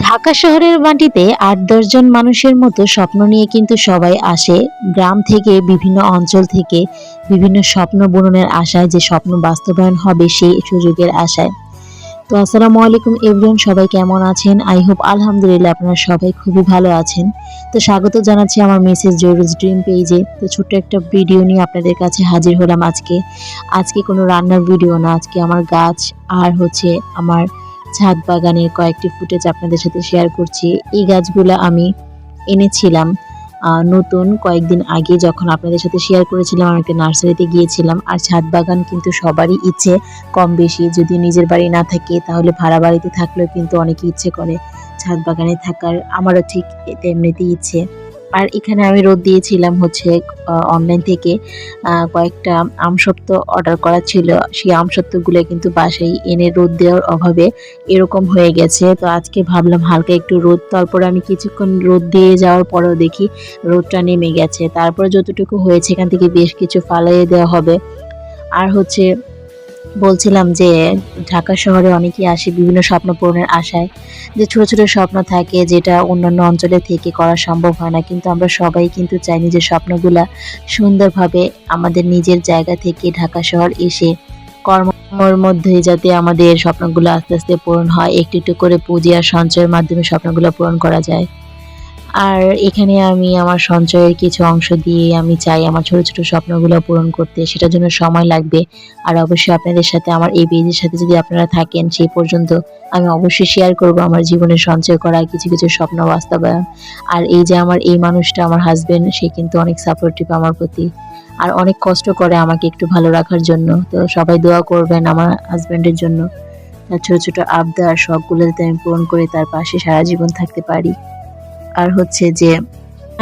ঢাকা শহরের মাটিতে আট দশজন মানুষের মতো স্বপ্ন নিয়ে কিন্তু সবাই আসে। গ্রাম থেকে বিভিন্ন অঞ্চল থেকে বিভিন্ন স্বপ্ন পূরণের আশায় যে স্বপ্ন বাস্তবায়ন হবে সেই সুযোগের আশায়। তো আসসালামু আলাইকুম এভরিওয়ান সবাই কেমন আছেন? আই হোপ আলহামদুলিল্লাহ আপনারা সবাই খুবই ভালো আছেন। তো স্বাগত জানাচ্ছি আমার মিসেস জরুজ ড্রিম পেজে। তো ছোট্ট একটা ভিডিও নিয়ে আপনাদের কাছে হাজির হলাম আজকে। আজকে কোনো রান্নার ভিডিও না, আজকে আমার গাছ আর হচ্ছে আমার ছাদ বাগানের কয়েকটি ফুটেজ আপনাদের সাথে শেয়ার করছি। এই গাছগুলো আমি এনেছিলাম নতুন কয়েকদিন আগে যখন আপনাদের সাথে শেয়ার করেছিলাম, আমি একটা নার্সারিতে গিয়েছিলাম। আর ছাদ বাগান কিন্তু সবারই ইচ্ছে কম বেশি। যদি নিজের বাড়ি না থাকে, তাহলে ভাড়া বাড়িতে থাকলেও কিন্তু অনেকে ইচ্ছে করে ছাদ বাগানে থাকার। আমারও ঠিক তেমনিতেই ইচ্ছে। আর এখানে আমি রোদ দিয়েছিলাম হচ্ছে অনলাইন থেকে কয়েকটা আমসত্ত্ব অর্ডার করা ছিল। সেই আমসত্ত্বগুলো কিন্তু বাসায় এনে রোদ দেওয়ার অভাবে এরকম হয়ে গেছে। তো আজকে ভাবলাম হালকা একটু রোদ, তারপরে আমি কিছুক্ষণ রোদ দিয়ে যাওয়ার পরেও দেখি রোদটা নেমে গেছে। তারপরে যতটুকু হয়েছে এখান থেকে বেশ কিছু ফালাইয়ে দেওয়া হবে। আর হচ্ছে বলছিলাম যে ঢাকা শহরে অনেকেই আসে বিভিন্ন স্বপ্ন পূরণের আশায়, যে ছোট ছোট স্বপ্ন থাকে যেটা অন্যান্য অঞ্চলে থেকে করা সম্ভব হয় না। কিন্তু আমরা সবাই কিন্তু চাই নিজের স্বপ্নগুলা সুন্দরভাবে আমাদের নিজের জায়গা থেকে ঢাকা শহর এসে কর্মর মধ্যে যাতে আমাদের স্বপ্নগুলো আস্তে আস্তে পূরণ হয়, একটু একটু করে পুঁজি আর সঞ্চয়ের মাধ্যমে স্বপ্নগুলো পূরণ করা যায়। আর এখানে আমি আমার সঞ্চয়ের কিছু অংশ দিয়ে আমি চাই আমার ছোট ছোট স্বপ্নগুলো পূরণ করতে। সেটার জন্য সময় লাগবে। আর অবশ্যই আপনাদের সাথে আমার এই পেজের সাথে যদি আপনারা থাকেন, সেই পর্যন্ত আমি অবশ্যই শেয়ার করব আমার জীবনে সঞ্চয় করা কিছু কিছু স্বপ্ন বাস্তবায়ন। আর এই যে আমার, এই মানুষটা আমার হাজবেন্ড সে কিন্তু অনেক সাপোর্টিভ আমার প্রতি। আর অনেক কষ্ট করে আমাকে একটু ভালো রাখার জন্য। তো সবাই দোয়া করবেন আমার হাজবেন্ডের জন্য। তার ছোট ছোট আবদার শখগুলো যাতে আমি পূরণ করে তার পাশে সারা জীবন থাকতে পারি। আর হচ্ছে যে,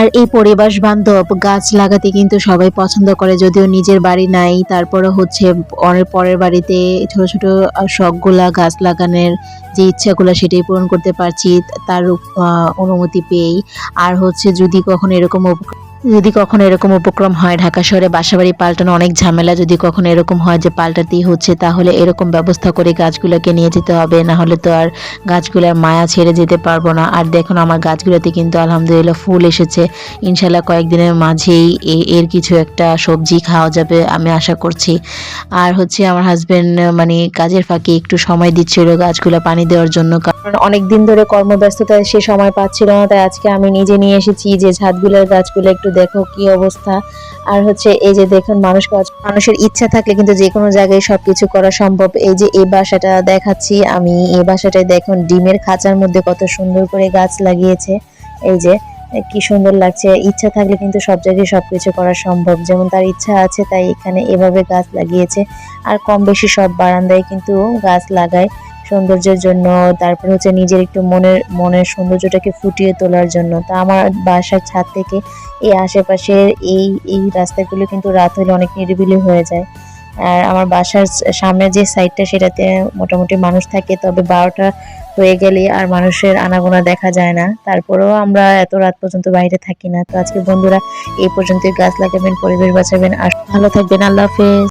আর এই পরিবেশ বান্ধব গাছ লাগাতে কিন্তু সবাই পছন্দ করে, যদিও নিজের বাড়ি নাই। তারপরে হচ্ছে অনেক পরের বাড়িতে ছোট ছোট শখগুলা, গাছ লাগানোর যে ইচ্ছাগুলো সেটাই পূরণ করতে পারছি, তার অনুমতি পেয়েই। আর হচ্ছে যদি কখনো এরকম যদি কখনো এরকম উপক্রম হয় ঢাকা শহরে বাসাবাড়ি পাল্টানো অনেক ঝামেলা, যদি কখনো এরকম হয় যে পাল্টাতেই হচ্ছে, তাহলে এরকম ব্যবস্থা করে গাছগুলোকে নিয়ে যেতে হবে না হলে তো আর গাছগুলোর মায়া ছেড়ে যেতে পারব না। আর দেখুন, আমার গাছগুলোতে কিন্তু আলহামদুলিল্লাহ ফুল এসেছে। ইনশাল্লাহ কয়েকদিনের মাঝেই এর কিছু একটা সবজি খাওয়া যাবে আমি আশা করছি। আর হচ্ছে আমার হাজব্যান্ড মানে কাজের ফাঁকে একটু সময় দিচ্ছিল গাছগুলো পানি দেওয়ার জন্য। কারণ অনেক দিন ধরে কর্মব্যস্ততায় সে সময় পাচ্ছিল না, তাই আজকে আমি নিজে নিয়ে এসেছি যে ছাদগুলোর গাছগুলো একটু দেখো কি অবস্থা। আর হচ্ছে এই যে দেখুন, মানুষ মানুষের ইচ্ছা থাকলে কিন্তু যে কোনো জায়গায় সবকিছু করা সম্ভব। এই যে এই বাসাটা দেখাচ্ছি আমি, এই বাসাটায় দেখুন, ডিমের খাঁচার মধ্যে কত সুন্দর করে গাছ লাগিয়েছে। এই যে, কি সুন্দর লাগছে। ইচ্ছা থাকলে কিন্তু সব জায়গায় সবকিছু করা সম্ভব। যেমন তার ইচ্ছা আছে, তাই এখানে এভাবে গাছ লাগিয়েছে। আর কম বেশি সব বারান্দায় কিন্তু গাছ লাগায়। সৌন্দর্যের জন্য, তারপর হচ্ছে নিজের একটু মনের মনের সৌন্দর্যটাকে ফুটিয়ে তোলার জন্য। তা আমার বাসার ছাদ থেকে এই আশেপাশের এই এই রাস্তাগুলো কিন্তু রাত হলে অনেক নিরিবিলি হয়ে যায়। আর আমার বাসার সামনে যে সাইডটা সেটাতে মোটামুটি মানুষ থাকে, তবে বারোটা হয়ে গেলে আর মানুষের আনাগোনা দেখা যায় না। তারপরেও আমরা এত রাত পর্যন্ত বাইরে থাকি না। তো আজকে বন্ধুরা, এই পর্যন্ত গাছ লাগাবেন, পরিবেশ বাঁচাবেন। আর ভালো থাকবেন। আল্লাহ হাফেজ।